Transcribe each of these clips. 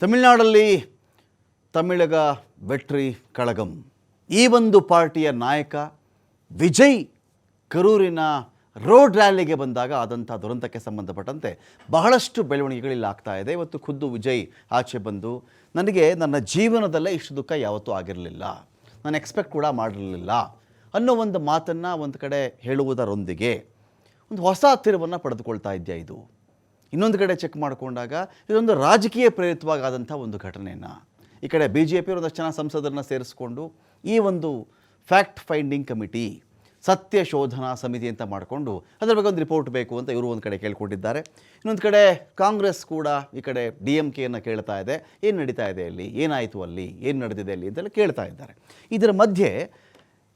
ತಮಿಳುನಾಡಲ್ಲಿ ತಮಿಳಗ ವೆಟ್ರಿ ಕಳಗಂ. ಈ ಒಂದು ಪಾರ್ಟಿಯ ನಾಯಕ ವಿಜಯ್ ಕರೂರಿನ ರೋಡ್ ರ್ಯಾಲಿಗೆ ಬಂದಾಗ ಆದಂಥ ದುರಂತಕ್ಕೆ ಸಂಬಂಧಪಟ್ಟಂತೆ ಬಹಳಷ್ಟು ಬೆಳವಣಿಗೆಗಳಿಲ್ಲಿ ಆಗ್ತಾ ಇದೆ. ಇವತ್ತು ಖುದ್ದು ವಿಜಯ್ ಆಚೆ ಬಂದು, ನನಗೆ ನನ್ನ ಜೀವನದಲ್ಲೇ ಇಷ್ಟು ದುಃಖ ಯಾವತ್ತೂ ಆಗಿರಲಿಲ್ಲ. ನಾನು ಎಕ್ಸ್ಪೆಕ್ಟ್ ಕೂಡ ಮಾಡಿರಲಿಲ್ಲ ಅನ್ನೋ ಒಂದು ಮಾತನ್ನು ಒಂದು ಕಡೆ ಹೇಳುವುದರೊಂದಿಗೆ ಒಂದು ಹೊಸ ತಿರುವನ್ನು ಪಡೆದುಕೊಳ್ತಾ ಇದೆಯಾ ಇದು? ಇನ್ನೊಂದು ಕಡೆ ಚೆಕ್ ಮಾಡಿಕೊಂಡಾಗ ಇದೊಂದು ರಾಜಕೀಯ ಪ್ರೇರಿತವಾಗಾದಂಥ ಒಂದು ಘಟನೆಯನ್ನು ಈ ಕಡೆ ಬಿ ಜೆ ಪಿಯವರು ಜನ ಸಂಸದರನ್ನ ಸೇರಿಸ್ಕೊಂಡು ಈ ಒಂದು ಫ್ಯಾಕ್ಟ್ ಫೈಂಡಿಂಗ್ ಕಮಿಟಿ ಸತ್ಯ ಶೋಧನಾ ಸಮಿತಿ ಅಂತ ಮಾಡಿಕೊಂಡು ಅದರ ಬಗ್ಗೆ ಒಂದು ರಿಪೋರ್ಟ್ ಬೇಕು ಅಂತ ಇವರು ಒಂದು ಕಡೆ ಕೇಳ್ಕೊಂಡಿದ್ದಾರೆ. ಇನ್ನೊಂದು ಕಡೆ ಕಾಂಗ್ರೆಸ್ ಕೂಡ ಈ ಕಡೆ ಡಿ ಎಂ ಕೆಯನ್ನು ಕೇಳ್ತಾ ಇದೆ. ಏನು ನಡೀತಾ ಇದೆ ಅಲ್ಲಿ? ಏನಾಯಿತು ಅಲ್ಲಿ? ಏನು ನಡೆದಿದೆ ಅಲ್ಲಿ ಅಂತೆಲ್ಲ ಕೇಳ್ತಾ ಇದ್ದಾರೆ. ಇದರ ಮಧ್ಯೆ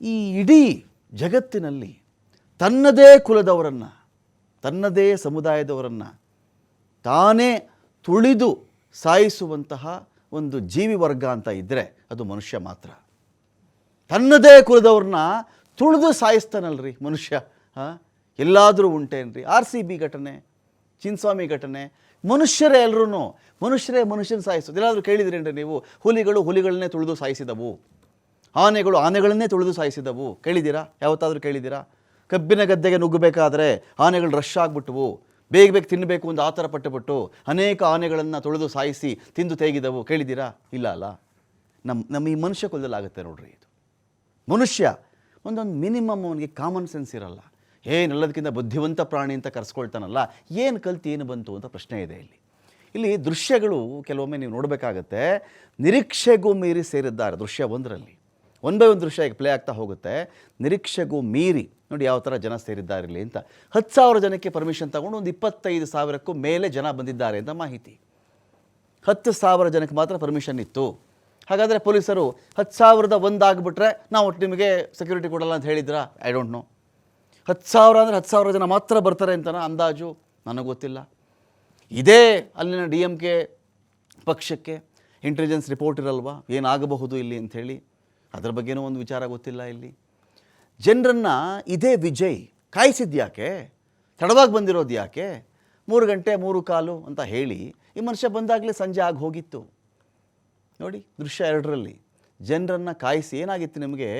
ಈ ಇಡೀ ಜಗತ್ತಿನಲ್ಲಿ ತನ್ನದೇ ಕುಲದವರನ್ನು, ತನ್ನದೇ ಸಮುದಾಯದವರನ್ನು ತಾನೇ ತುಳಿದು ಸಾಯಿಸುವಂತಹ ಒಂದು ಜೀವಿ ವರ್ಗ ಅಂತ ಇದ್ದರೆ ಅದು ಮನುಷ್ಯ ಮಾತ್ರ. ತನ್ನದೇ ಕುಲದವ್ರನ್ನ ತುಳಿದು ಸಾಯಿಸ್ತಾನಲ್ರಿ ಮನುಷ್ಯ, ಹಾಂ? ಎಲ್ಲಾದರೂ ಉಂಟೇನ್ರಿ. ಆರ್ ಸಿ ಬಿ ಘಟನೆ, ಚಿನ್ಸ್ವಾಮಿ ಘಟನೆ, ಮನುಷ್ಯರೇ ಎಲ್ಲರೂ ಮನುಷ್ಯರೇ ಮನುಷ್ಯನ ಸಾಯಿಸೋದು. ಎಲ್ಲಾದರೂ ಕೇಳಿದ್ರೇನ್ರಿ ನೀವು? ಹುಲಿಗಳು ಹುಲಿಗಳನ್ನೇ ತುಳಿದು ಸಾಯಿಸಿದವು. ಆನೆಗಳು ಆನೆಗಳನ್ನೇ ತುಳಿದು ಸಾಯಿಸಿದವು. ಕೇಳಿದ್ದೀರಾ ಯಾವತ್ತಾದರೂ ಕೇಳಿದ್ದೀರಾ ಕಬ್ಬಿನ ಗದ್ದೆಗೆ ನುಗ್ಗಬೇಕಾದ್ರೆ ಆನೆಗಳು ರಶ್ ಆಗಿಬಿಟ್ಟವು ಬೇಗ ಬೇಗ ತಿನ್ನಬೇಕು ಅಂತ ಆ ಥರ ಪಟ್ಟುಬಿಟ್ಟು ಅನೇಕ ಆನೆಗಳನ್ನು ತೊಳೆದು ಸಾಯಿಸಿ ತಿಂದು ತೇಗಿದವು. ಕೇಳಿದ್ದೀರಾ? ಇಲ್ಲ ಅಲ್ಲ. ನಮ್ಮ ನಮ್ಮ ಈ ಮನುಷ್ಯ ಕುಲದಲ್ಲಿ ಆಗುತ್ತೆ ನೋಡ್ರಿ ಇದು. ಮನುಷ್ಯ ಒಂದೊಂದು ಮಿನಿಮಮ್ ಅವನಿಗೆ ಕಾಮನ್ ಸೆನ್ಸ್ ಇರಲ್ಲ. ಏನೆಲ್ಲದಕ್ಕಿಂತ ಬುದ್ಧಿವಂತ ಪ್ರಾಣಿ ಅಂತ ಕರೆಸ್ಕೊಳ್ತಾನಲ್ಲ, ಏನು ಕಲ್ತು, ಏನು ಬಂತು ಅಂತ ಪ್ರಶ್ನೆ ಇದೆ ಇಲ್ಲಿ. ಇಲ್ಲಿ ದೃಶ್ಯಗಳು ಕೆಲವೊಮ್ಮೆ ನೀವು ನೋಡಬೇಕಾಗತ್ತೆ. ನಿರೀಕ್ಷೆಗೂ ಮೀರಿ ಸೇರಿದ್ದಾರೆ ದೃಶ್ಯ ಒಂದರಲ್ಲಿ. ಒನ್ ಬೈ ಒಂದು ದೃಶ್ಯ ಈಗ ಪ್ಲೇ ಆಗ್ತಾ ಹೋಗುತ್ತೆ. ನಿರೀಕ್ಷೆಗೂ ಮೀರಿ ನೋಡಿ ಯಾವ ಥರ ಜನ ಸೇರಿದ್ದಾರಿರಲಿ ಅಂತ. ಹತ್ತು ಸಾವಿರ ಜನಕ್ಕೆ ಪರ್ಮಿಷನ್ ತಗೊಂಡು ಒಂದು ಇಪ್ಪತ್ತೈದು ಸಾವಿರಕ್ಕೂ ಮೇಲೆ ಜನ ಬಂದಿದ್ದಾರೆ ಅಂತ ಮಾಹಿತಿ. ಹತ್ತು ಸಾವಿರ ಜನಕ್ಕೆ ಮಾತ್ರ ಪರ್ಮಿಷನ್ ಇತ್ತು. ಹಾಗಾದರೆ ಪೊಲೀಸರು ಹತ್ತು ಸಾವಿರದ ಒಂದು ಆಗಿಬಿಟ್ರೆ ನಾವು ಒಟ್ಟು ನಿಮಗೆ ಸೆಕ್ಯೂರಿಟಿ ಕೊಡಲ್ಲ ಅಂತ ಹೇಳಿದ್ರಾ? ಐ ಡೋಂಟ್ ನೋ ಹತ್ತು ಸಾವಿರ ಅಂದರೆ ಹತ್ತು ಸಾವಿರ ಜನ ಮಾತ್ರ ಬರ್ತಾರೆ ಅಂತನ ಅಂದಾಜು? ನನಗೆ ಗೊತ್ತಿಲ್ಲ. ಇದೇ ಅಲ್ಲಿನ ಡಿ ಎಂ ಕೆ ಪಕ್ಷಕ್ಕೆ ಇಂಟೆಲಿಜೆನ್ಸ್ ರಿಪೋರ್ಟ್ ಇರಲ್ವಾ? ಏನಾಗಬಹುದು ಇಲ್ಲಿ ಅಂಥೇಳಿ ಅದ್ರ ಬಗ್ಗೆನೂ ಒಂದು ವಿಚಾರ ಗೊತ್ತಿಲ್ಲ ಇಲ್ಲಿ. ಜನರನ್ನು ಇದೇ ವಿಜಯ್ ಕಾಯಿಸಿದ್ಯಾಕೆ ತಡವಾಗಿ ಬಂದಿರೋದು ಯಾಕೆ? ಮೂರು ಗಂಟೆ, ಮೂರು ಕಾಲು ಅಂತ ಹೇಳಿ ಈ ಮನುಷ್ಯ ಬಂದಾಗಲೇ ಸಂಜೆ ಆಗಿ ಹೋಗಿತ್ತು. ನೋಡಿ, ದೃಶ್ಯ ಎರಡರಲ್ಲಿ. ಜನರನ್ನು ಕಾಯಿಸಿ ಏನಾಗಿತ್ತು ನಿಮಗೆ?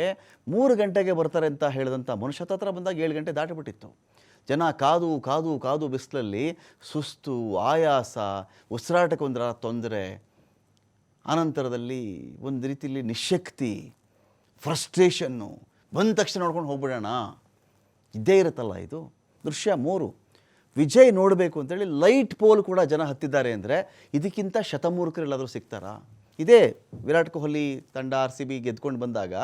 ಮೂರು ಗಂಟೆಗೆ ಬರ್ತಾರೆ ಅಂತ ಹೇಳಿದಂಥ ಮನುಷ್ಯ ಹತ್ರ ಬಂದಾಗ ಏಳು ಗಂಟೆ ದಾಟಿಬಿಟ್ಟಿತ್ತು. ಜನ ಕಾದು ಕಾದು ಕಾದು ಬಿಸಿಲಲ್ಲಿ ಸುಸ್ತು, ಆಯಾಸ, ಉಸಿರಾಟಕ್ಕೆ ಒಂದರ ತೊಂದರೆ. ಆನಂತರದಲ್ಲಿ ಒಂದು ರೀತಿಯಲ್ಲಿ ನಿಶಕ್ತಿ ಫ್ರಸ್ಟ್ರೇಷನ್ನು ಬಂದ ತಕ್ಷಣ ನೋಡ್ಕೊಂಡು ಹೋಗ್ಬಿಡೋಣ. ಇದ್ದೇ ಇರುತ್ತಲ್ಲ ಇದು? ದೃಶ್ಯ ಮೂರು. ವಿಜಯ್ ನೋಡಬೇಕು ಅಂತೇಳಿ ಲೈಟ್ ಪೋಲ್ ಕೂಡ ಜನ ಹತ್ತಿದ್ದಾರೆ ಅಂದರೆ ಇದಕ್ಕಿಂತ ಶತಮೂರ್ಖರೆಲ್ಲಾದರೂ ಸಿಗ್ತಾರಾ? ಇದೇ ವಿರಾಟ್ ಕೊಹ್ಲಿ ತಂಡ ಆರ್ ಸಿ ಬಿ ಗೆದ್ಕೊಂಡು ಬಂದಾಗ,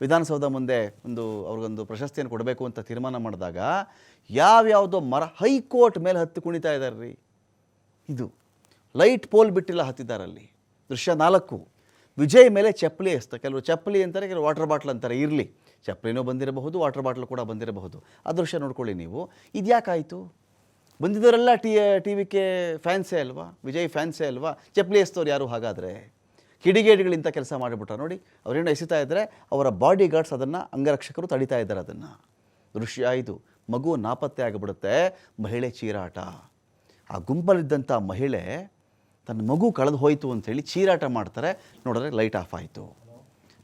ವಿಧಾನಸೌಧ ಮುಂದೆ ಒಂದು ಅವ್ರಿಗೊಂದು ಪ್ರಶಸ್ತಿಯನ್ನು ಕೊಡಬೇಕು ಅಂತ ತೀರ್ಮಾನ ಮಾಡಿದಾಗ ಯಾವ್ಯಾವುದೋ ಮರ ಹೈಕೋರ್ಟ್ ಮೇಲೆ ಹತ್ತು ಕುಣಿತಾ ಇದ್ದಾರೆ ರೀ ಇದು ಲೈಟ್ ಪೋಲ್ ಬಿಟ್ಟಿಲ್ಲ ಹತ್ತಿದ್ದಾರಲ್ಲಿ. ದೃಶ್ಯ ನಾಲ್ಕು. ವಿಜಯ್ ಮೇಲೆ ಚಪ್ಪಲಿ ಎಸ್ತ ಕೆಲವರು ಚಪ್ಪಲಿ ಅಂತಾರೆ, ಕೆಲವರು ವಾಟರ್ ಬಾಟ್ಲ್ ಅಂತಾರೆ, ಇರಲಿ. ಚಪ್ಪಲಿನೂ ಬಂದಿರಬಹುದು ವಾಟರ್ ಬಾಟ್ಲ್ ಕೂಡ ಬಂದಿರಬಹುದು. ಆ ದೃಶ್ಯ ನೋಡ್ಕೊಳ್ಳಿ ನೀವು. ಇದ್ಯಾಕಾಯಿತು? ಬಂದಿದ್ದವರೆಲ್ಲ ಟಿ ಟಿ ವಿ ಕೆ ಫ್ಯಾನ್ಸೇ ಅಲ್ವಾ? ವಿಜಯ್ ಫ್ಯಾನ್ಸೇ ಅಲ್ವಾ? ಚಪ್ಪಲಿ ಎಸ್ತವ್ರು ಯಾರು ಹಾಗಾದರೆ? ಕಿಡಿಗೇಡಿಗಳಿಂದ ಕೆಲಸ ಮಾಡಿಬಿಟ್ರ. ನೋಡಿ ಅವರೇನು ಎಸಿತಾ ಇದ್ದರೆ ಅವರ ಬಾಡಿ ಗಾರ್ಡ್ಸ್ ಅದನ್ನು ಅಂಗರಕ್ಷಕರು ತಡಿತಾ ಇದ್ದಾರೆ ಅದನ್ನು. ದೃಶ್ಯ ಇದು. ಮಗು ನಾಪತ್ತೆ ಆಗಿಬಿಡುತ್ತೆ ಮಹಿಳೆ ಚೀರಾಟ. ಆ ಗುಂಪಲ್ಲಿದ್ದಂಥ ಮಹಿಳೆ ತನ್ನ ಮಗು ಕಳೆದು ಹೋಯಿತು ಅಂತೇಳಿ ಚೀರಾಟ ಮಾಡ್ತಾರೆ. ನೋಡಿದ್ರೆ ಲೈಟ್ ಆಫ್ ಆಯಿತು.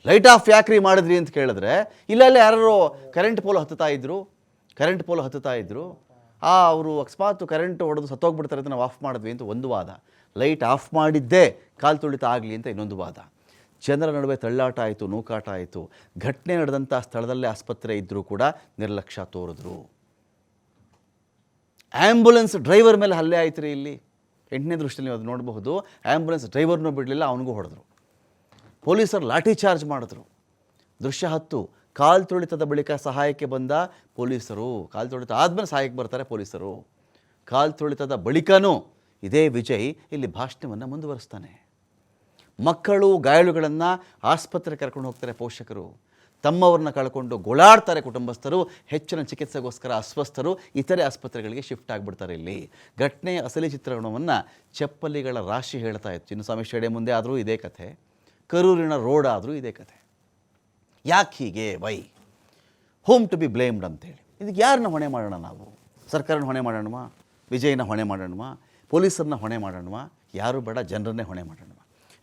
ಲೈಟ್ ಆಫ್ ಯಾಕ್ರಿ ಮಾಡಿದ್ರಿ ಅಂತ ಕೇಳಿದ್ರೆ ಇಲ್ಲೆಲ್ಲ ಯಾರೋ ಯಾರು ಕರೆಂಟ್ ಪೋಲ್ ಹತ್ತುತ್ತಾ ಇದ್ದರು ಕರೆಂಟ್ ಪೋಲ್ ಹತ್ತುತ್ತಾ ಇದ್ದರು ಆ, ಅವರು ಅಕಸ್ಮಾತ್ ಕರೆಂಟ್ ಹೊಡೆದು ಸತ್ತೋಗ್ಬಿಡ್ತಾರೆ ಅಂತ ನಾವು ಆಫ್ ಮಾಡಿದ್ವಿ ಅಂತ ಒಂದು ವಾದ. ಲೈಟ್ ಆಫ್ ಮಾಡಿದ್ದೇ, ಕಾಲು ತುಳಿತ ಆಗಲಿ ಅಂತ ಇನ್ನೊಂದು ವಾದ. ಜನರ ನಡುವೆ ತಳ್ಳಾಟ ಆಯಿತು, ನೂಕಾಟ ಆಯಿತು. ಘಟನೆ ನಡೆದಂಥ ಸ್ಥಳದಲ್ಲೇ ಆಸ್ಪತ್ರೆ ಇದ್ದರೂ ಕೂಡ ನಿರ್ಲಕ್ಷ್ಯ ತೋರಿದ್ರು. ಆ್ಯಂಬುಲೆನ್ಸ್ ಡ್ರೈವರ್ ಮೇಲೆ ಹಲ್ಲೆ ಆಯ್ತು ರೀ ಇಲ್ಲಿ. ಎಂಟನೇ ದೃಷ್ಟಿಯಲ್ಲಿ ನೀವು ಅದು ನೋಡಬಹುದು. ಆ್ಯಂಬುಲೆನ್ಸ್ ಡ್ರೈವರ್ನೂ ಬಿಡಲಿಲ್ಲ, ಅವನಿಗೂ ಹೊಡೆದ್ರು. ಪೊಲೀಸರು ಲಾಠಿ ಚಾರ್ಜ್ ಮಾಡಿದ್ರು. ದೃಶ್ಯ ಹತ್ತು, ಕಾಲ್ ತುಳಿತದ ಬಳಿಕ ಸಹಾಯಕ್ಕೆ ಬಂದ ಪೊಲೀಸರು. ಕಾಲ್ ತುಳಿತ ಆದಮೇಲೆ ಸಹಾಯಕ್ಕೆ ಬರ್ತಾರೆ ಪೊಲೀಸರು. ಕಾಲ್ ತುಳಿತದ ಬಳಿಕನೂ ಇದೇ ವಿಜಯ್ ಇಲ್ಲಿ ಭಾಷಣವನ್ನು ಮುಂದುವರಿಸ್ತಾನೆ. ಮಕ್ಕಳು, ಗಾಯಾಳುಗಳನ್ನು ಆಸ್ಪತ್ರೆಗೆ ಕರ್ಕೊಂಡು ಹೋಗ್ತಾರೆ ಪೋಷಕರು. ತಮ್ಮವ್ರನ್ನ ಕಳ್ಕೊಂಡು ಗೋಳಾಡ್ತಾರೆ ಕುಟುಂಬಸ್ಥರು, ಹೆಚ್ಚಿನ ಚಿಕಿತ್ಸೆಗೋಸ್ಕರ ಅಸ್ವಸ್ಥರು, ಇತರೆ ಆಸ್ಪತ್ರೆಗಳಿಗೆ ಶಿಫ್ಟ್ ಆಗಿಬಿಡ್ತಾರೆ ಇಲ್ಲಿ. ಘಟನೆಯ ಅಸಲಿ ಚಿತ್ರಣವನ್ನು ಚಪ್ಪಲಿಗಳ ರಾಶಿ ಹೇಳ್ತಾ ಇತ್ತು. ಚಿನ್ನಸ್ವಾಮಿ ಸ್ಟೇಡಿಯಂ ಮುಂದೆ ಆದರೂ ಇದೇ ಕಥೆ. ಕರೂರಿನ ರೋಡ್ ಆದರೂ ಇದೇ ಕಥೆ. ಯಾಕೆ ಹೀಗೆ? Why? Whom to be blamed ಅಂತೇಳಿ. ಇದಕ್ಕೆ ಯಾರನ್ನ ಹೊಣೆ ಮಾಡೋಣ ನಾವು? ಸರ್ಕಾರನ ಹೊಣೆ ಮಾಡೋಣವಾ? ವಿಜಯನ ಹೊಣೆ ಮಾಡೋಣವಾ? ಪೊಲೀಸರನ್ನ ಹೊಣೆ ಮಾಡೋಣವಾ? ಯಾರು ಬೇಡ ಜನರನ್ನೇ ಹೊಣೆ ಮಾಡೋಣವಾ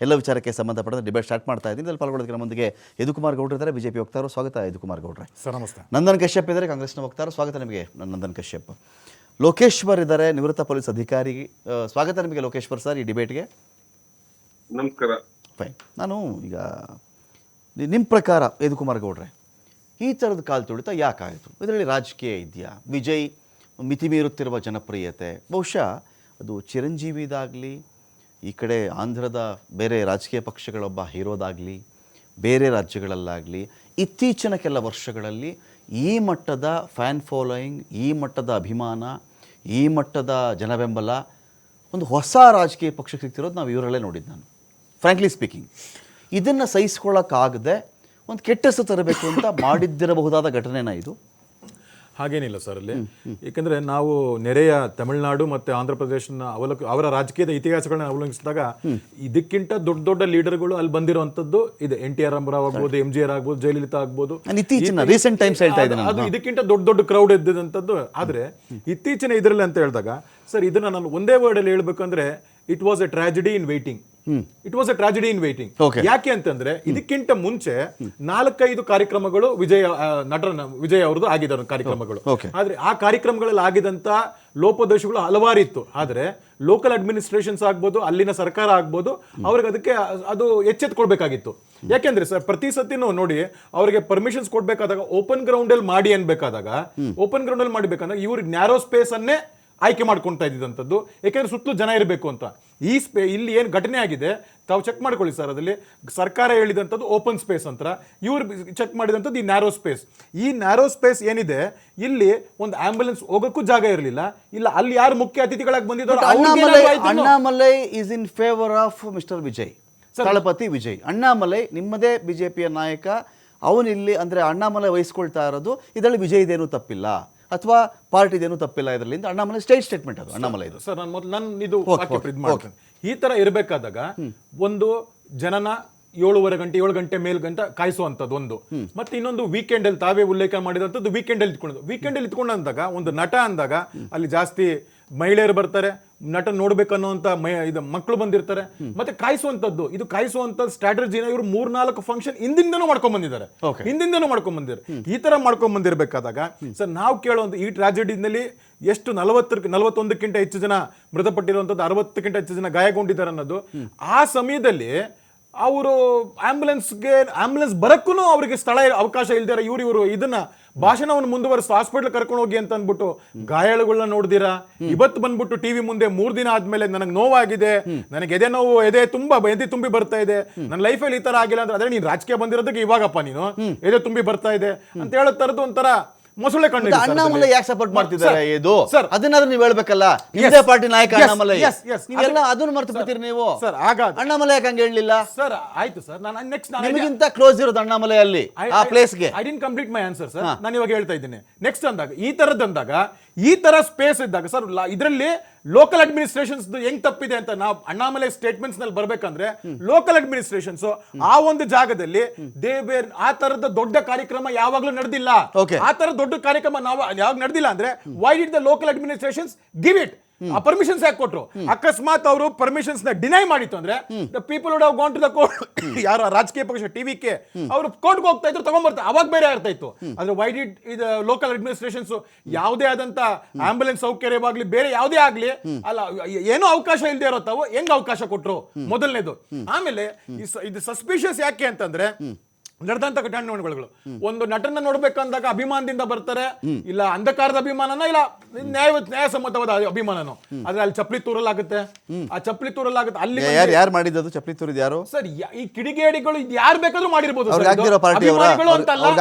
ಎಲ್ಲ ವಿಚಾರಕ್ಕೆ ಸಂಬಂಧಪಟ್ಟಂತೆ ಡಿಬೇಟ್ ಸ್ಟಾರ್ಟ್ ಮಾಡ್ತಾ ಇದ್ದೀನಿ. ಇದರಲ್ಲಿ ಪಾಲ್ಗೊಳ್ಳೋದಕ್ಕೆ ನಮ್ಮೊಂದಿಗೆ ಯದುಕುಮಾರ್ ಗೌಡ್ರು ಇದ್ದಾರೆ. ಬಿಜೆಪಿ ವಕ್ತಾರರು ಸ್ವಾಗತ ಯದುಕುಮಾರ್ ಗೌಡ್ರೆ. ಸರ್ ನಮಸ್ತೆ. ನಂದನ್ ಕಶ್ಯಪ್ ಇದ್ದಾರೆ ಕಾಂಗ್ರೆಸ್ನ ವಕ್ತಾರ ಸ್ವಾಗತ ನಿಮಗೆ ನಂದನ್ ಕಶ್ಯಪ್. ಲೋಕೇಶ್ವರ್ ಇದ್ದಾರೆ ನಿವೃತ್ತ ಪೊಲೀಸ್ ಅಧಿಕಾರಿ. ಸ್ವಾಗತ ನಿಮಗೆ ಲೋಕೇಶ್ವರ್ ಸರ್ ಈ ಡಿಬೇಟ್ಗೆ ನಮಸ್ಕಾರ. ಫೈನ್ ನಾನು ಈಗ ನಿಮ್ಮ ಪ್ರಕಾರ ಯದುಕುಮಾರ್ ಗೌಡ್ರೆ ಈ ಥರದ ಕಾಲು ತುಳಿತ ಯಾಕಾಯಿತು? ಇದರಲ್ಲಿ ರಾಜಕೀಯ ಇದೆಯಾ? ವಿಜಯ್ ಮಿತಿ ಮೀರುತ್ತಿರುವ ಜನಪ್ರಿಯತೆ. ಬಹುಶಃ ಅದು ಚಿರಂಜೀವಿದಾಗಲಿ ಈ ಕಡೆ ಆಂಧ್ರದ ಬೇರೆ ರಾಜಕೀಯ ಪಕ್ಷಗಳೊಬ್ಬ ಹೀರೋದಾಗಲಿ, ಬೇರೆ ರಾಜ್ಯಗಳಲ್ಲಾಗಲಿ, ಇತ್ತೀಚಿನ ಕೆಲ ವರ್ಷಗಳಲ್ಲಿ ಈ ಮಟ್ಟದ ಫ್ಯಾನ್ ಫಾಲೋಯಿಂಗ್ ಈ ಮಟ್ಟದ ಅಭಿಮಾನ, ಈ ಮಟ್ಟದ ಜನಬೆಂಬಲ, ಒಂದು ಹೊಸ ರಾಜಕೀಯ ಪಕ್ಷಕ್ಕೆ ಸಿಗ್ತಿರೋದು ನಾವು ಇವರಲ್ಲೇ ನೋಡಿದ್ದು ನಾನು ಫ್ರ್ಯಾಂಕ್ಲಿ ಸ್ಪೀಕಿಂಗ್ ಇದನ್ನು ಸಹಿಸ್ಕೊಳ್ಳೋಕ್ಕಾಗದೆ ಒಂದು ಕೆಟ್ಟ ಹೆಸರು ತರಬೇಕು ಅಂತ ಮಾಡಿದ್ದಿರಬಹುದಾದ ಘಟನೆನ ಇದು. ಹಾಗೇನಿಲ್ಲ ಸರ್ ಅಲ್ಲಿ. ಏಕೆಂದ್ರೆ ನಾವು ನೆರೆಯ ತಮಿಳುನಾಡು ಮತ್ತೆ ಆಂಧ್ರ ಪ್ರದೇಶನ ಅವಲಕ ಅವರ ರಾಜಕೀಯದ ಇತಿಹಾಸಗಳನ್ನ ಅವಲಂಬಿಸಿದಾಗ ಇದಕ್ಕಿಂತ ದೊಡ್ಡ ದೊಡ್ಡ ಲೀಡರ್ಗಳು ಅಲ್ಲಿ ಬಂದಿರುವಂತದ್ದು ಇದೆ. ಎನ್ ಟಿ ಆರ್ ರಾಮರಾವ್ ಆಗ್ಬೋದು ಎಂ ಜಿ ಆರ್ ಆಗ್ಬೋದು ಜಯಲಲಿತಾ ಆಗ್ಬೋದು. ರೀಸೆಂಟ್ ಟೈಮ್ಸ್ ಹೇಳ್ತಾ ಇದ್ದೀನಿ ಅದು ಇದಕ್ಕಿಂತ ದೊಡ್ಡ ದೊಡ್ಡ ಕ್ರೌಡ್ ಇದ್ದಂಥದ್ದು ಆದ್ರೆ ಇತ್ತೀಚಿನ ಇದರಲ್ಲಿ ಅಂತ ಹೇಳಿದಾಗ ಸರ್ ಇದನ್ನ ನಾನು ಒಂದೇ ವರ್ಡ್ ಅಲ್ಲಿ ಹೇಳ್ಬೇಕಂದ್ರೆ it was a tragedy in waiting it was a tragedy in waiting ಯಾಕೆ ಅಂತಂದ್ರೆ ಇದಕ್ಕಿಂತ ಮುಂಚೆ ನಾಲ್ಕೈದು ಕಾರ್ಯಕ್ರಮಗಳು ವಿಜಯ ನಟನ ವಿಜಯ್ ಅವ್ರದ್ದು ಆಗಿದ ಕಾರ್ಯಕ್ರಮಗಳು. ಆದ್ರೆ ಆ ಕಾರ್ಯಕ್ರಮಗಳಲ್ಲಿ ಆಗಿದಂತ ಲೋಪದೋಷಗಳು ಹಲವಾರು ಇತ್ತು. ಆದ್ರೆ ಲೋಕಲ್ ಅಡ್ಮಿನಿಸ್ಟ್ರೇಷನ್ಸ್ ಆಗ್ಬೋದು ಅಲ್ಲಿನ ಸರ್ಕಾರ ಆಗ್ಬೋದು ಅವ್ರಿಗೆ ಅದಕ್ಕೆ ಅ- ಅದು ಎಚ್ಚೆತ್ಕೊಳ್ಬೇಕಾಗಿತ್ತು. ಯಾಕೆಂದ್ರೆ ಸರ್ ಪ್ರತಿ ಸತಿನೂ ನೋಡಿ ಅವರಿಗೆ ಪರ್ಮಿಷನ್ಸ್ ಕೊಡ್ಬೇಕಾದಾಗ ಓಪನ್ ಗ್ರೌಂಡ್ ಅಲ್ಲಿ ಮಾಡಿ ಅನ್ಬೇಕಾದಾಗ ಓಪನ್ ಗ್ರೌಂಡ್ ಅಲ್ಲಿ ಮಾಡಬೇಕಂದ್ರೆ ಇವ್ರಿಗೆ ನ್ಯಾರೋ ಸ್ಪೇಸ್ ಅನ್ನೇ ಆಯ್ಕೆ ಮಾಡ್ಕೊಳ್ತಾ ಇದ್ದಂಥದ್ದು ಯಾಕೆಂದ್ರೆ ಸುತ್ತಲೂ ಜನ ಇರಬೇಕು ಅಂತ. ಈ ಸ್ಪೇ ಇಲ್ಲಿ ಏನು ಘಟನೆ ಆಗಿದೆ ತಾವು ಚೆಕ್ ಮಾಡ್ಕೊಳ್ಳಿ ಸರ್ ಅದರಲ್ಲಿ. ಸರ್ಕಾರ ಹೇಳಿದಂಥದ್ದು ಓಪನ್ ಸ್ಪೇಸ್ ಅಂತ. ಇವರು ಚೆಕ್ ಮಾಡಿದಂಥದ್ದು ಈ ನ್ಯಾರೋ ಸ್ಪೇಸ್ ಈ ನ್ಯಾರೋ ಸ್ಪೇಸ್ ಏನಿದೆ ಇಲ್ಲಿ ಒಂದು ಆಂಬ್ಯುಲೆನ್ಸ್ ಹೋಗೋಕ್ಕೂ ಜಾಗ ಇರಲಿಲ್ಲ. ಇಲ್ಲ ಅಲ್ಲಿ ಯಾರು ಮುಖ್ಯ ಅತಿಥಿಗಳಾಗಿ ಬಂದಿದ್ದಾರೆ Annamalai is in favour of mister Vijay Thalapathy Vijay Annamalai ನಿಮ್ಮದೇ ಬಿಜೆಪಿಯ ನಾಯಕ. ಅವನಿಲ್ಲಿ ಅಂದ್ರೆ ಅಣ್ಣಾಮಲೈ ವಹಿಸ್ಕೊಳ್ತಾ ಇರೋದು ಇದರಲ್ಲಿ ವಿಜಯ್ದೇನು ತಪ್ಪಿಲ್ಲ. ಅಥವಾ ಪಾರ್ಟಿದೇನು ತಪ್ಪಿಲ್ಲ ಇದರಲ್ಲಿ ಅಣ್ಣಾಮಲೆ ಸ್ಟೇಟ್ ಸ್ಟೇಟ್ಮೆಂಟ್ ಅದು ಅಣ್ಣಾಮಲೈ ಇದು. ಸರ್ ನಾನು ಮೊದಲು ನಾನು ಇದು ವಾಕ್ಯ ಇದು ಮಾಡ್ತೇನೆ. ಈ ತರ ಇರಬೇಕಾದಾಗ ಒಂದು ಜನನ ಏಳುವರೆ ಗಂಟೆ ಏಳು ಗಂಟೆ ಮೇಲ್ ಗಂಟೆ ಕಾಯಿಸುವಂಥದ್ದು ಒಂದು. ಮತ್ತೆ ಇನ್ನೊಂದು ವೀಕೆಂಡ್ ಅಲ್ಲಿ ತಾವೇ ಉಲ್ಲೇಖ ಮಾಡಿದಂಥದ್ದು ವೀಕೆಂಡ್ ಅಲ್ಲಿ ಇಟ್ಕೊಂಡು ವೀಕೆಂಡ್ ಅಲ್ಲಿ ಇಟ್ಕೊಂಡು ಅಂದಾಗ ಒಂದು ನಟ ಅಂದಾಗ ಅಲ್ಲಿ ಜಾಸ್ತಿ ಮಹಿಳೆಯರು ಬರ್ತಾರೆ ನಟ ನೋಡ್ಬೇಕನ್ನುವಂತ ಮೈ ಇದು ಮಕ್ಕಳು ಬಂದಿರ್ತಾರೆ ಮತ್ತೆ ಕಾಯಿಸುವಂತದ್ದು. ಇದು ಕಾಯಿಸುವಂತ ಸ್ಟ್ರಾಟಜಿನ ಇವರು ಮೂರ್ನಾಲ್ಕು ಫಂಕ್ಷನ್ ಹಿಂದಿಂದನೂ ಮಾಡ್ಕೊಂಡ್ ಬಂದಿದ್ದಾರೆ. ಹಿಂದಿಂದನೂ ಮಾಡ್ಕೊಂಡ್ ಬಂದಿದ್ದಾರೆ. ಈ ತರ ಮಾಡ್ಕೊಂಡ್ ಬಂದಿರಬೇಕಾದಾಗ ಸರ್ ನಾವು ಕೇಳುವಂತ ಈ ಟ್ರಾಜಿಡಿನಲ್ಲಿ ಎಷ್ಟು ನಲವತ್ತರ ನಲವತ್ತೊಂದಕ್ಕಿಂತ ಹೆಚ್ಚು ಜನ ಮೃತಪಟ್ಟಿರುವಂತದ್ದು ಅರವತ್ತಕ್ಕಿಂತ ಹೆಚ್ಚು ಜನ ಗಾಯಗೊಂಡಿದ್ದಾರೆ ಅನ್ನೋದು ಆ ಸಮಯದಲ್ಲಿ ಅವರು ಆಂಬುಲೆನ್ಸ್ಗೆ ಆಂಬುಲೆನ್ಸ್ ಬರಕ್ಕೂ ಅವರಿಗೆ ಸ್ಥಳ ಅವಕಾಶ ಇಲ್ದಿರ ಇವರು ಇವರು ಇದನ್ನ ಭಾಷಣವನ್ನು ಮುಂದುವರಿಸಿ ಹಾಸ್ಪಿಟಲ್ ಕರ್ಕೊಂಡು ಹೋಗಿ ಅಂತ ಅಂದ್ಬಿಟ್ಟು ಗಾಯಾಳುಗಳನ್ನ ನೋಡಿದಿರಾ? ಇವತ್ತು ಬಂದ್ಬಿಟ್ಟು ಟಿವಿ ಮುಂದೆ ಮೂರ್ ದಿನ ಆದ್ಮೇಲೆ ನನಗೆ ನೋವಾಗಿದೆ. ನನಗೆ ಎದೆ ನೋವು, ಎದೆ ತುಂಬಾ ಎದೆ ತುಂಬಿ ಬರ್ತಾ ಇದೆ. ನನ್ನ ಲೈಫಲ್ಲಿ ಈ ತರ ಆಗಿಲ್ಲ ಅಂದ್ರೆ, ಅದೇ ನೀನ್ ರಾಜಕೀಯ ಬಂದಿರೋದಕ್ಕೆ ಇವಾಗಪ್ಪ ನೀನು? ಎದೆ ತುಂಬಿ ಬರ್ತಾ ಇದೆ. ಅಂತ ಹೇಳೋ ತರದ್ದು ಒಂಥರ ಮೊಸಳೆ ಕಂಡು ಅಣ್ಣಾಮಲೆ. ಯಾಕೆ ಸಪೋರ್ಟ್ ಮಾಡ್ತಿದ್ದಾರೆ ಇದು? ಸರ್. ಅದನ್ನಾದ್ರೂ ನೀವು ಹೇಳ್ಬೇಕಲ್ಲ? ನಿಮ್ಮದೇ ಪಾರ್ಟಿ ನಾಯಕ ಅಣ್ಣಾಮಲೆ. ನೀವೆಲ್ಲ ಅದನ್ನು ಮರ್ತು ಬಿಡ್ತೀರಿ ನೀವು? ಸರ್ ಆಗ ಅಣ್ಣಾಮಲೈ ಯಾಕೆ ಹಂಗೆ ಹೇಳಲಿಲ್ಲ ಸರ್ ಆಯ್ತು ಸರ್. ನಾನು ನೆಕ್ಸ್ಟ್ ನಿಮಗಿಂತ ಕ್ಲೋಸ್ ಇರೋದು ಅಣ್ಣಾಮಲೈ ಅಲ್ಲಿ ಆ ಪ್ಲೇಸ್ಗೆ I didn't complete my answer sir ನಾನು ಇವಾಗ ಹೇಳ್ತಾ ಇದ್ದೀನಿ. ನೆಕ್ಸ್ಟ್ ಅಂದಾಗ ಈ ತರದ್ದು ಅಂದಾಗ ಈ ತರ ಸ್ಪೇಸ್ ಇದ್ದಾಗ ಸರ್ ಇದರಲ್ಲಿ ಲೋಕಲ್ ಅಡ್ಮಿನಿಸ್ಟ್ರೇಷನ್ಸ್ ಹೆಂಗ್ ತಪ್ಪಿದೆ ಅಂತ ನಾವು ಅಣ್ಣಾಮಲೆ ಸ್ಟೇಟ್ಮೆಂಟ್ಸ್ನಲ್ಲಿ ಬರ್ಬೇಕಂದ್ರೆ ಲೋಕಲ್ ಅಡ್ಮಿನಿಸ್ಟ್ರೇಷನ್ಸ್ ಆ ಒಂದು ಜಾಗದಲ್ಲಿ ದೇ ಬೇರ್ ಆ ತರದ ದೊಡ್ಡ ಕಾರ್ಯಕ್ರಮ ಯಾವಾಗ್ಲೂ ನಡೆದಿಲ್ಲ. ಆ ತರ ದೊಡ್ಡ ಕಾರ್ಯಕ್ರಮ ನಾವು ಯಾವಾಗ ನಡೆದಿಲ್ಲ ಅಂದ್ರೆ why did the local administrations give it ಆ ಪರ್ಮಿಷನ್ಸ್ ಯಾಕೆ ಕೊಟ್ರು? ಅಕಸ್ಮಾತ್ ಅವರು ಪರ್ಮಿಷನ್ಸ್ನ ಡಿನೈ ಮಾಡಿತ್ತು ಅಂದ್ರೆ the people would have gone to the court ಯಾರ ರಾಜಕೀಯ ಪಕ್ಷ ಟಿವಿ ಕೆ ಅವರು ಕೋರ್ಟ್ಗೆ ಹೋಗ್ತಾ ಇದ್ರು ತಗೊಂಡ್ಬರ್ತಾರೆ ಅವಾಗ ಬೇರೆ ಆಗ್ತಾ ಇತ್ತು. ಅಂದ್ರೆ ವೈ ಡಿಡ್ ಇದು ಲೋಕಲ್ ಅಡ್ಮಿನಿಸ್ಟ್ರೇಷನ್ಸ್ ಯಾವುದೇ ಆದಂತ ಆಂಬುಲೆನ್ಸ್ ಸೌಕರ್ಯವಾಗ್ಲಿ ಬೇರೆ ಯಾವುದೇ ಆಗ್ಲಿ ಅಲ್ಲ ಏನೋ ಅವಕಾಶ ಇಲ್ಲದೆ ಇರೋ ತಾವು ಹೆಂಗ್ ಅವಕಾಶ ಕೊಟ್ರು? ಮೊದಲನೇದು. ಆಮೇಲೆ ಇದು ಸಸ್ಪಿಷಿಯಸ್ ಯಾಕೆ ಅಂತಂದ್ರೆ ನಡೆದಂತ ಘಟನೆಗಳು ಒಂದು ನಟನ ನೋಡ್ಬೇಕಂದಾಗ ಅಭಿಮಾನದಿಂದ ಬರ್ತಾರೆ ಇಲ್ಲ ಅಂಧಕಾರದ ಅಭಿಮಾನನ ಇಲ್ಲ ನ್ಯಾಯ ನ್ಯಾಯಸಮ್ಮತವಾದ ಅಭಿಮಾನನೋ. ಆದ್ರೆ ಅಲ್ಲಿ ಚಪ್ಪಲಿ ತೂರಲಾಗುತ್ತೆ. ಆ ಚಪ್ಪಲಿ ತೂರಲಾಗುತ್ತೆ ಅಲ್ಲಿ ಯಾರು ಯಾರು ಮಾಡಿದ್ದು ಚಪ್ಪಲಿ ತೂರಿದ ಯಾರು? ಸರ್ ಈ ಕಿಡಿಗೇಡಿಗಳು ಇದು ಯಾರು ಬೇಕಾದ್ರೂ ಮಾಡಿರ್ಬೋದು.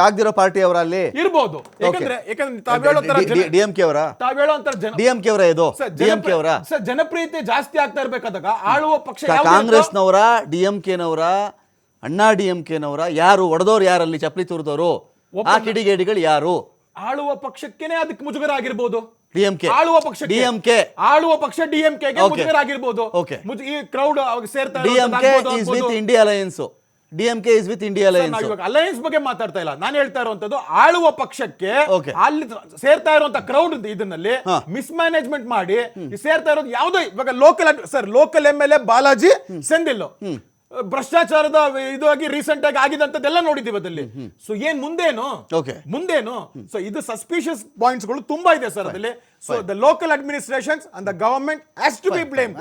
ಆಗ್ದಿರೋ ಪಾರ್ಟಿ ಅವರ ಅಲ್ಲಿ? ಇರ್ಬೋದು. ಯಾಕಂದ್ರೆ ಯಾಕಂದ್ರೆ ತಾವ್ ಹೇಳೋ ತರ ಜನ- ಡಿ ಎಂ ಕೆ ಅವರ? ತಾವ್ ಹೇಳೋ ತರ ಜನ ಡಿ ಕೆ ಅವರ ಇದು? ಸರ್, ಡಿ ಎಂ ಕೆ ಅವರ? ಸರ್ ಜನಪ್ರಿಯತೆ ಜಾಸ್ತಿ ಆಗ್ತಾ ಇರ್ಬೇಕಾದಾಗ ಆಳುವ ಪಕ್ಷ ಕಾಂಗ್ರೆಸ್ನವರ ಡಿಎಂಕೆನವರ ಅಣ್ಣಾ ಡಿ ಎಂ ಕೆನವರ ಯಾರು ಒಡೆದವ್ರು ಯಾರಲ್ಲಿ ಚಪ್ಪಲಿ ತೂರದವರು ಆ ಕಿಡಿಗೇಡಿಗಳು ಯಾರು? ಆಳುವ ಪಕ್ಷಕ್ಕೇನೆ ಅದಕ್ಕೆ ಮುಜುಗರ ಆಗಿರ್ಬೋದು ಡಿಎಂಕೆ ಆಳುವ ಪಕ್ಷ ಡಿಎಂಕೆ ಆಳುವ ಪಕ್ಷ ಡಿಎಂಕೆ. ಮುಜುಗರ ಆಗಿರ್ಬೋದು. ಮುಜು- ಈ ಕ್ರೌಡ್ ಅವಾಗ ಸೇರ್ತಾ D M K is with India alliance DMK is with India alliance alliance ಬಗ್ಗೆ ಮಾತಾಡ್ತಾ ಇಲ್ಲ. ನಾನು ಹೇಳ್ತಾ ಇರುವಂತದ್ದು ಆಳುವ ಪಕ್ಷಕ್ಕೆ. ಅಲ್ಲಿ ಸೇರ್ತಾ ಇರುವಂತ ಕ್ರೌಡ್ ಇದನ್ನಲ್ಲಿ ಮಿಸ್ಮ್ಯಾನೇಜ್ಮೆಂಟ್ ಮಾಡಿ ಈ ಸೇರ್ತಾ ಇರೋದು ಯಾವ್ದೋ ಇವಾಗ local sir local M L A Balaji Senthil ಭ್ರಷ್ಟಾಚಾರದ ಇದು ಆಗಿ ರೀಸೆಂಟ್ ಆಗಿ ಆಗಿದಂತದ್ದೆಲ್ಲ ನೋಡಿದ್ದೀವಿ ಅದಲ್ಲಿ ಸೊ ಏನ್ ಮುಂದೇನು. ಮುಂದೇನು? ಸೊ ಇದು ಸಸ್ಪಿಷಿಯಸ್ ಪಾಯಿಂಟ್ಸ್ಗಳು ತುಂಬಾ ಇದೆ ಸರ್ ಅದಲ್ಲಿ so the local administration and the government has to be blame